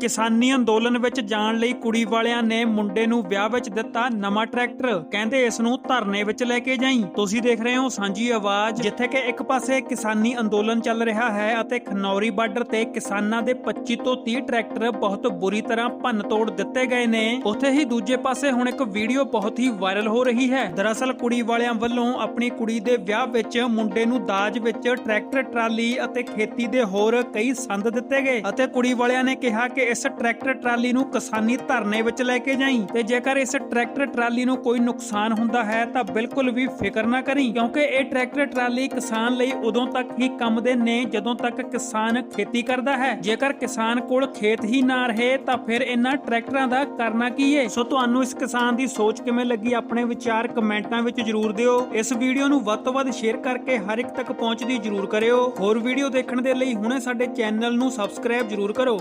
ਕਿਸਾਨੀ ਅੰਦੋਲਨ ਵਿੱਚ ਜਾਣ ਲਈ ਕੁੜੀ ਵਾਲਿਆਂ ਨੇ ਮੁੰਡੇ ਨੂੰ ਵਿਆਹ ਵਿੱਚ ਦਿੱਤਾ ਨਵਾਂ ਟਰੈਕਟਰ। ਕਹਿੰਦੇ ਇਸ ਨੂੰ ਧਰਨੇ ਵਿੱਚ ਲੈ ਕੇ ਜਾਈ। ਤੁਸੀਂ ਦੇਖ ਰਹੇ ਹੋ ਸਾਂਝੀ ਆਵਾਜ਼, ਜਿੱਥੇ ਕਿ ਇੱਕ ਪਾਸੇ ਕਿਸਾਨੀ ਅੰਦੋਲਨ ਚੱਲ ਰਿਹਾ ਹੈ ਅਤੇ ਖਨੌਰੀ ਬਾਰਡਰ ਤੇ ਕਿਸਾਨਾਂ ਦੇ 25 ਤੋਂ 30 ਟਰੈਕਟਰ ਬਹੁਤ ਬੁਰੀ ਤਰ੍ਹਾਂ ਭੰਨ ਤੋੜ ਦਿੱਤੇ ਗਏ ਨੇ। ਉੱਥੇ ਹੀ ਦੂਜੇ ਪਾਸੇ ਹੁਣ ਇੱਕ ਵੀਡੀਓ ਬਹੁਤ ਹੀ ਵਾਇਰਲ ਹੋ ਰਹੀ ਹੈ। ਦਰਅਸਲ ਕੁੜੀ ਵਾਲਿਆਂ ਵੱਲੋਂ ਆਪਣੀ ਕੁੜੀ ਦੇ ਵਿਆਹ ਵਿੱਚ ਮੁੰਡੇ ਨੂੰ ਦਾਜ ਵਿੱਚ ਟਰੈਕਟਰ, ਟਰਾਲੀ ਅਤੇ ਖੇਤੀ ਦੇ ਹੋਰ ਕਈ ਸੰਦ ਦਿੱਤੇ ਗਏ ਅਤੇ ਕੁੜੀ ਵਾਲਿਆਂ ਨੇ ਕਿਹਾ ਕਿ ਇਸ ਟਰੈਕਟਰ ਟਰਾਲੀ ਨੂੰ ਕਿਸਾਨੀ ਧਰਨੇ ਵਿੱਚ ਲੈ ਕੇ ਜਾਈਂ ਤੇ ਜੇਕਰ ਇਸ ਟਰੈਕਟਰ ਟਰਾਲੀ ਨੂੰ ਕੋਈ ਨੁਕਸਾਨ ਹੁੰਦਾ ਹੈ ਤਾਂ ਬਿਲਕੁਲ ਵੀ ਫਿਕਰ ਨਾ ਕਰੀ, ਕਿਉਂਕਿ ਇਹ ਟਰੈਕਟਰ ਟਰਾਲੀ ਕਿਸਾਨ ਲਈ ਉਦੋਂ ਤੱਕ ਹੀ ਕੰਮ ਦੇ ਨੇ ਜਦੋਂ ਤੱਕ ਕਿਸਾਨ ਖੇਤੀ ਕਰਦਾ ਹੈ। ਜੇਕਰ ਕਿਸਾਨ ਕੋਲ ਖੇਤ ਹੀ ਨਾ ਰਹੇ ਤਾਂ ਫਿਰ ਇਹਨਾਂ ਟਰੈਕਟਰਾਂ ਦਾ ਕਰਨਾ ਕੀ ਏ? ਸੋ ਤੁਹਾਨੂੰ ਇਸ ਕਿਸਾਨ ਦੀ ਸੋਚ ਕਿਵੇਂ ਲੱਗੀ? ਆਪਣੇ ਵਿਚਾਰ ਕਮੈਂਟਾਂ ਵਿੱਚ ਜਰੂਰ ਦਿਓ। ਇਸ ਵੀਡੀਓ ਨੂੰ ਵੱਧ ਤੋਂ ਵੱਧ ਸ਼ੇਅਰ ਕਰਕੇ ਹਰ ਇੱਕ ਤੱਕ ਪਹੁੰਚਦੀ ਜਰੂਰ ਕਰਿਓ। ਹੋਰ ਵੀਡੀਓ ਦੇਖਣ ਦੇ ਲਈ ਹੁਣੇ ਸਾਡੇ ਚੈਨਲ ਨੂੰ ਸਬਸਕ੍ਰਾਈਬ ਜਰੂਰ ਕਰੋ।